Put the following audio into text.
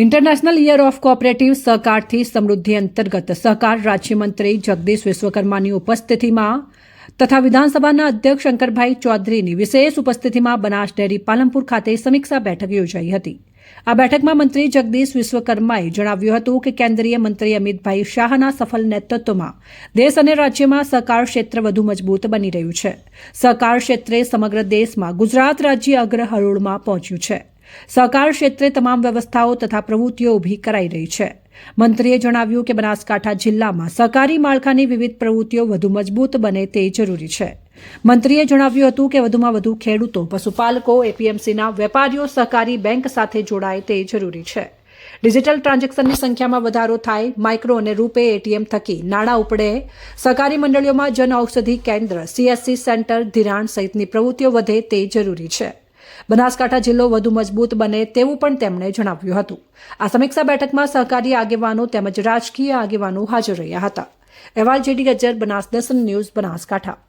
International year of cooperative સહકારથી સમૃદ્ધિ અંતર્ગત સહકાર રાજ્યમંત્રી જગદીશ વિશ્વકર્માની ઉપસ્થિતિમાં તથા વિધાનસભાના અધ્યક્ષ શંકરભાઈ ચૌધરીની વિશેષ ઉપસ્થિતિમાં બનાસ ડેરી પાલનપુર ખાતે સમીક્ષા બેઠક યોજાઈ હતી. આ બેઠકમાં મંત્રી જગદીશ વિશ્વકર્માએ જણાવ્યું હતું કે કેન્દ્રીય મંત્રી અમિતભાઈ શાહના સફળ નેતૃત્વમાં દેશ અને રાજ્યમાં સહકાર ક્ષેત્ર વધુ મજબૂત બની રહ્યું છે. સહકાર ક્ષેત્રે સમગ્ર દેશમાં ગુજરાત રાજ્ય અગ્ર હરોળમાં પહોંચ્યું છે. સહકાર ક્ષેત્રે તમામ વ્યવસ્થાઓ તથા પ્રવૃત્તિઓ ઊભી કરાઈ રહી છે. મંત્રીએ જણાવ્યું કે બનાસકાંઠા જિલ્લામાં સહકારી માળખાની વિવિધ પ્રવૃત્તિઓ વધુ મજબૂત બને તે જરૂરી છે. મંત્રીએ જણાવ્યું હતું કે વધુમાં વધુ ખેડૂતો, પશુપાલકો, એપીએમસીના વેપારીઓ સહકારી બેંક સાથે જોડાય તે જરૂરી છે. ડિજિટલ ટ્રાન્ઝેક્શનની સંખ્યામાં વધારો થાય, માઇક્રો અને રૂપે એટીએમ થકી નાણાં ઉપડે, સહકારી મંડળીઓમાં જન ઔષધિ કેન્દ્ર, સીએસસી સેન્ટર, ધિરાણ સહિતની પ્રવૃત્તિઓ વધે તે જરૂરી છે. બનાસકાંઠા જિલ્લો વધુ મજબૂત બને તેવું પણ તેમણે જણાવ્યું હતું. આ સમીક્ષા બેઠકમાં સહકારી આગેવાનો તેમજ રાજકીય આગેવાનો હાજર રહ્યા હતા. અહેવાલ જેડી ગજ્જર, બનાસ દર્શન ન્યૂઝ, બનાસકાંઠા.